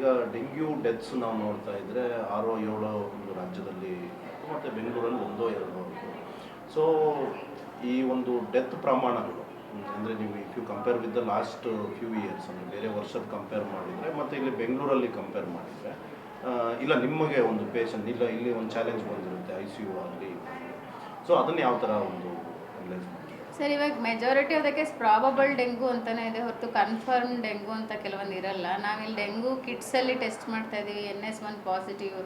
ಈಗ dengue, deaths ನಾವು ನೋಡ್ತಾ ಇದ್ರೆ ಆರೋ, ಏಳೋ ಒಂದು ರಾಜ್ಯದಲ್ಲಿ ಮತ್ತು ಬೆಂಗಳೂರಲ್ಲಿ ಒಂದೋ ಎರಡೋ ಸೊ ಈ ಒಂದು ಡೆತ್ ಪ್ರಮಾಣಗಳು, ಅಂದರೆ ನೀವು if you compare with the last few years ಅಂದರೆ ಬೇರೆ ವರ್ಷದ ಕಂಪೇರ್ ಮಾಡಿದರೆ, ಮತ್ತು ಇಲ್ಲಿ ಬೆಂಗಳೂರಲ್ಲಿ ಕಂಪೇರ್ ಮಾಡಿದರೆ ಇಲ್ಲ ನಿಮಗೆ ಒಂದು ಪೇಷಂಟ್ ಇಲ್ಲ ಇಲ್ಲಿ ಒಂದು ಚಾಲೆಂಜ್ ಬಂದಿರುತ್ತೆ ಐ ಸಿ ಯು ಆಗಲಿ ಸೊ ಅದನ್ನು ಯಾವ ಥರ ಒಂದು ಸರ್, ಇವಾಗ majority of the case probable dengue ಅಂತಲೇ ಇದೆ ಹೊರತು ಕನ್ಫರ್ಮ್ ಡೆಂಗು ಅಂತ ಕೆಲವೊಂದು ಇರಲ್ಲ. ನಾವಿಲ್ಲಿ ಡೆಂಗು ಕಿಟ್ಸಲ್ಲಿ ಟೆಸ್ಟ್ ಮಾಡ್ತಾ ಇದ್ದೀವಿ ಎನ್ ಎಸ್ ಒನ್ ಪಾಸಿಟಿವ್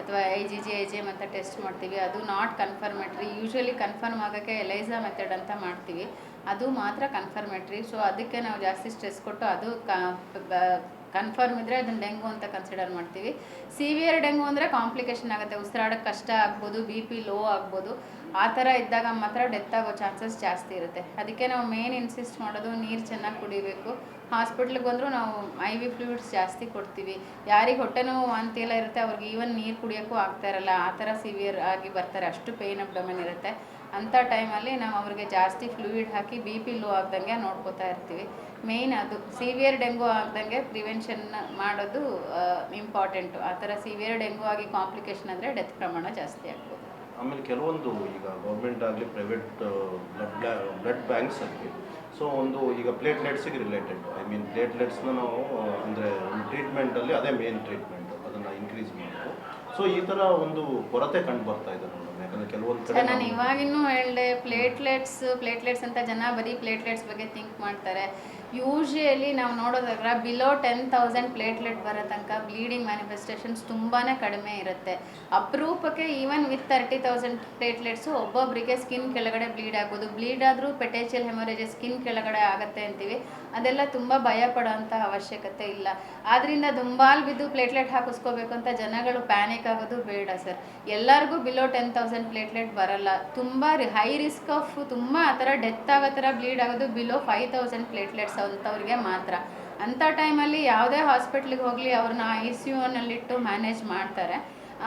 ಅಥವಾ I G G I G M ಅಂತ ಟೆಸ್ಟ್ ಮಾಡ್ತೀವಿ. ಅದು ನಾಟ್ ಕನ್ಫರ್ಮೇಟ್ರಿ ಯೂಶ್ವಲಿ ಕನ್ಫರ್ಮ್ ಆಗೋಕ್ಕೆ ಎಲೈಸಾ ಮೆಥಡ್ ಅಂತ ಮಾಡ್ತೀವಿ. ಅದು ಮಾತ್ರ ಕನ್ಫರ್ಮೇಟ್ರಿ ಸೊ ಅದಕ್ಕೆ ನಾವು ಜಾಸ್ತಿ ಸ್ಟ್ರೆಸ್ ಕೊಟ್ಟು ಅದು ಕನ್ಫರ್ಮ್ ಇದ್ದರೆ ಅದನ್ನು ಡೆಂಗು ಅಂತ ಕನ್ಸಿಡರ್ ಮಾಡ್ತೀವಿ. ಸಿವಿಯರ್ ಡೆಂಗು ಅಂದರೆ ಕಾಂಪ್ಲಿಕೇಶನ್ ಆಗುತ್ತೆ. ಉಸಿರಾಡೋಕ್ಕೆ ಕಷ್ಟ ಆಗ್ಬೋದು ಬಿ ಪಿ ಲೋ ಆಗ್ಬೋದು. ಆ ಥರ ಇದ್ದಾಗ ಮಾತ್ರ ಡೆತ್ ಆಗೋ ಚಾನ್ಸಸ್ ಜಾಸ್ತಿ ಇರುತ್ತೆ. ಅದಕ್ಕೆ ನಾವು ಮೇನ್ ಇನ್ಸಿಸ್ಟ್ ಮಾಡೋದು ನೀರು ಚೆನ್ನಾಗಿ ಕುಡಿಬೇಕು. ಹಾಸ್ಪಿಟ್ಲಿಗೆ ಬಂದರೂ ನಾವು ಐ ವಿ ಫ್ಲೂಯಿಡ್ಸ್ ಜಾಸ್ತಿ ಕೊಡ್ತೀವಿ. ಯಾರಿಗೆ ಹೊಟ್ಟೆ ನೋವು ವಾಂತಿ ಎಲ್ಲ ಇರುತ್ತೆ, ಅವ್ರಿಗೆ ಈವನ್ ನೀರು ಕುಡಿಯೋಕ್ಕೂ ಆಗ್ತಾ ಇರಲ್ಲ. ಆ ಥರ ಸಿವಿಯರ್ ಆಗಿ ಬರ್ತಾರೆ. ಅಷ್ಟು ಪೇಯ್ನ್ ಡೊಮೆನ್ ಇರುತ್ತೆ. ಅಂಥ ಟೈಮಲ್ಲಿ ನಾವು ಅವ್ರಿಗೆ ಜಾಸ್ತಿ ಫ್ಲೂಯಿಡ್ ಹಾಕಿ ಬಿ ಪಿ ಲೋ ಆಗ್ದಂಗೆ ನೋಡ್ಕೋತಾ ಇರ್ತೀವಿ. ಮೇಯ್ನ್ ಅದು ಸಿವಿಯರ್ ಡೆಂಗೂ ಆಗ್ದಂಗೆ ಪ್ರಿವೆನ್ಷನ್ ಮಾಡೋದು ಇಂಪಾರ್ಟೆಂಟು ಆ ಥರ ಸಿವಿಯರ್ ಡೆಂಗೂ ಆಗಿ ಕಾಂಪ್ಲಿಕೇಶನ್ ಅಂದರೆ ಡೆತ್ ಪ್ರಮಾಣ ಜಾಸ್ತಿ ಆಗ್ಬೋದು. ಆಮೇಲೆ ಕೆಲವೊಂದು ಈಗ ಗೌರ್ಮೆಂಟ್ ಆಗಲಿ ಪ್ರೈವೇಟ್ ಬ್ಲಡ್ ಬ್ಲಡ್ ಬ್ಯಾಂಕ್ಸಲ್ಲಿ ಸೊ ಒಂದು ಈಗ ಪ್ಲೇಟ್ಲೆಟ್ಸಿಗೆ ರಿಲೇಟೆಡ್ ಐ ಮೀನ್ ಪ್ಲೇಟ್ಲೆಟ್ಸ್ನ ನಾವು ಅಂದರೆ ಒಂದು ಟ್ರೀಟ್ಮೆಂಟಲ್ಲಿ ಅದೇ ಮೇನ್ ಟ್ರೀಟ್ಮೆಂಟ್ ಅದನ್ನು ಇನ್ಕ್ರೀಸ್ ಮಾಡೋದು ಸೊ ಈ ತರ ಒಂದು ಕೊರತೆ ಕಂಡು ಬರ್ತಾ ಇದೆ ಮೇಡಮ್ ಯಾಕಂದರೆ ಕೆಲವೊಂದು ಕಡೆ ಸರ್ ನಾನು ಇವಾಗಿನ್ನೂ ಹೇಳಿದೆ ಪ್ಲೇಟ್ಲೆಟ್ಸ್ ಪ್ಲೇಟ್ಲೆಟ್ಸ್ ಅಂತ ಜನ ಬರೀ ಪ್ಲೇಟ್ಲೆಟ್ಸ್ ಬಗ್ಗೆ ಥಿಂಕ್ ಮಾಡ್ತಾರೆ. ಯೂಶಲಿ ನಾವು ನೋಡೋದಾದ್ರೆ ಬಿಲೋ ಟೆನ್ ತೌಸಂಡ್ ಪ್ಲೇಟ್ಲೆಟ್ ಬರೋ ತನಕ ಬ್ಲೀಡಿಂಗ್ ಮ್ಯಾನಿಫೆಸ್ಟೇಷನ್ಸ್ ತುಂಬಾ ಕಡಿಮೆ ಇರುತ್ತೆ. ಅಪರೂಪಕ್ಕೆ even with thirty thousand platelets ಒಬ್ಬೊಬ್ಬರಿಗೆ ಸ್ಕಿನ್ ಕೆಳಗಡೆ ಬ್ಲೀಡ್ ಆಗ್ಬೋದು ಬ್ಲೀಡ್ ಆದರೂ ಪೆಟೇಚಿಯಲ್ ಹೆಮೊರೇಜಸ್ ಸ್ಕಿನ್ ಕೆಳಗಡೆ ಆಗುತ್ತೆ ಅಂತೀವಿ. ಅದೆಲ್ಲ ತುಂಬ ಭಯ ಪಡೋವಂಥ ಅವಶ್ಯಕತೆ ಇಲ್ಲ. ಆದ್ದರಿಂದ ದುಂಬಾಲ್ ಬಿದ್ದು ಪ್ಲೇಟ್ಲೆಟ್ ಹಾಕಿಸ್ಕೋಬೇಕು ಅಂತ ಜನಗಳು ಪ್ಯಾನಿಕ್ ಆಗೋದು ಬೇಡ ಸರ್. ಎಲ್ಲರಿಗೂ ಬಿಲೋ ಟೆನ್ ತೌಸಂಡ್ ಪ್ಲೇಟ್ಲೆಟ್ ಬರಲ್ಲ. ತುಂಬ ಹೈ ರಿಸ್ಕ್ ಆಫ್ ತುಂಬ ಆ ಥರ ಡೆತ್ ಆಗೋ ಥರ ಬ್ಲೀಡ್ ಆಗೋದು ಬಿಲೋ ಫೈವ್ ತೌಸಂಡ್ ಪ್ಲೇಟ್ಲೆಟ್ಸ್ ಅಂಥವ್ರಿಗೆ ಮಾತ್ರ. ಅಂಥ ಟೈಮಲ್ಲಿ ಯಾವುದೇ ಹಾಸ್ಪಿಟ್ಲಿಗೆ ಹೋಗಲಿ, ಅವ್ರನ್ನ ಐ ಸಿ ಯುನಲ್ಲಿಟ್ಟು ಮ್ಯಾನೇಜ್ ಮಾಡ್ತಾರೆ.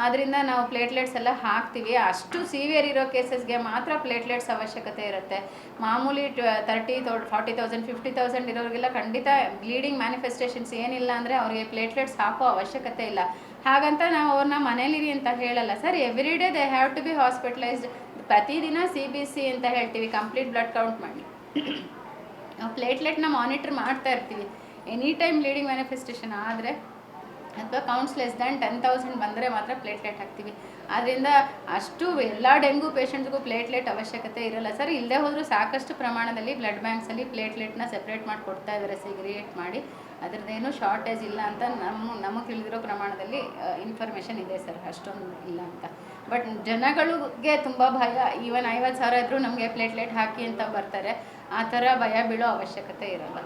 ಆದ್ದರಿಂದ ನಾವು ಪ್ಲೇಟ್ಲೆಟ್ಸ್ ಎಲ್ಲ ಹಾಕ್ತೀವಿ. ಅಷ್ಟು ಸಿವಿಯರ್ ಇರೋ ಕೇಸಸ್ಗೆ ಮಾತ್ರ ಪ್ಲೇಟ್ಲೆಟ್ಸ್ ಅವಶ್ಯಕತೆ ಇರುತ್ತೆ. ಮಾಮೂಲಿ thirty thou, forty thousand, fifty thousand ಇರೋರಿಗೆಲ್ಲ ಖಂಡಿತ ಬ್ಲೀಡಿಂಗ್ ಮ್ಯಾನಿಫೆಸ್ಟೇಷನ್ಸ್ ಏನಿಲ್ಲ ಅಂದರೆ ಅವ್ರಿಗೆ ಪ್ಲೇಟ್ಲೆಟ್ಸ್ ಹಾಕೋ ಅವಶ್ಯಕತೆ ಇಲ್ಲ. ಹಾಗಂತ ನಾವು ಅವ್ರನ್ನ ಮನೇಲಿರಿ ಅಂತ ಹೇಳಲ್ಲ sir. Every day they have to be hospitalised. ಪ್ರತಿದಿನ ಸಿ ಬಿ ಸಿ ಅಂತ ಹೇಳ್ತೀವಿ. ಕಂಪ್ಲೀಟ್ ಬ್ಲಡ್ ಕೌಂಟ್ ಮಾಡಿ. ಪ್ಲೇಟ್ಲೆಟ್ನ ಮಾನಿಟರ್ ಮಾಡ್ತಾ ಇರ್ತೀವಿ. ಎನಿ ಟೈಮ್ ಬ್ಲೀಡಿಂಗ್ ಮ್ಯಾನಿಫೆಸ್ಟೇಷನ್ ಆದರೆ ಅಥವಾ counts less than ten thousand ಬಂದರೆ ಮಾತ್ರ ಪ್ಲೇಟ್ಲೆಟ್ ಹಾಕ್ತೀವಿ. ಆದ್ದರಿಂದ ಅಷ್ಟು ಎಲ್ಲ ಡೆಂಗು ಪೇಷಂಟ್ಸ್ಗೂ ಪ್ಲೇಟ್ಲೆಟ್ ಅವಶ್ಯಕತೆ ಇರಲ್ಲ ಸರ್ ಇಲ್ಲದೆ ಹೋದರೂ ಸಾಕಷ್ಟು ಪ್ರಮಾಣದಲ್ಲಿ ಬ್ಲಡ್ ಬ್ಯಾಂಕ್ಸಲ್ಲಿ ಪ್ಲೇಟ್ಲೆಟ್ನ ಸೆಪ್ರೇಟ್ ಮಾಡಿ ಕೊಡ್ತಾ ಇದ್ದಾರೆ ಸಿಗ್ರಿಯೇಟ್ ಮಾಡಿ. ಅದರದ್ದೇನು ಶಾರ್ಟೇಜ್ ಇಲ್ಲ ಅಂತ ನಮ್ಮ ನಮಗೆ ತಿಳಿದಿರೋ ಪ್ರಮಾಣದಲ್ಲಿ ಇನ್ಫಾರ್ಮೇಷನ್ ಇದೆ ಸರ್ ಅಷ್ಟೊಂದು ಇಲ್ಲ ಅಂತ. ಬಟ್ ಜನಗಳಿಗೆ ತುಂಬ ಭಯ. ಈವನ್ ಐವತ್ತು ಸಾವಿರ ಇದ್ದರೂ ನಮಗೆ ಪ್ಲೇಟ್ಲೆಟ್ ಹಾಕಿ ಅಂತ ಬರ್ತಾರೆ. ಆ ಥರ ಭಯ ಬೀಳೋ ಅವಶ್ಯಕತೆ ಇರಲ್ಲ.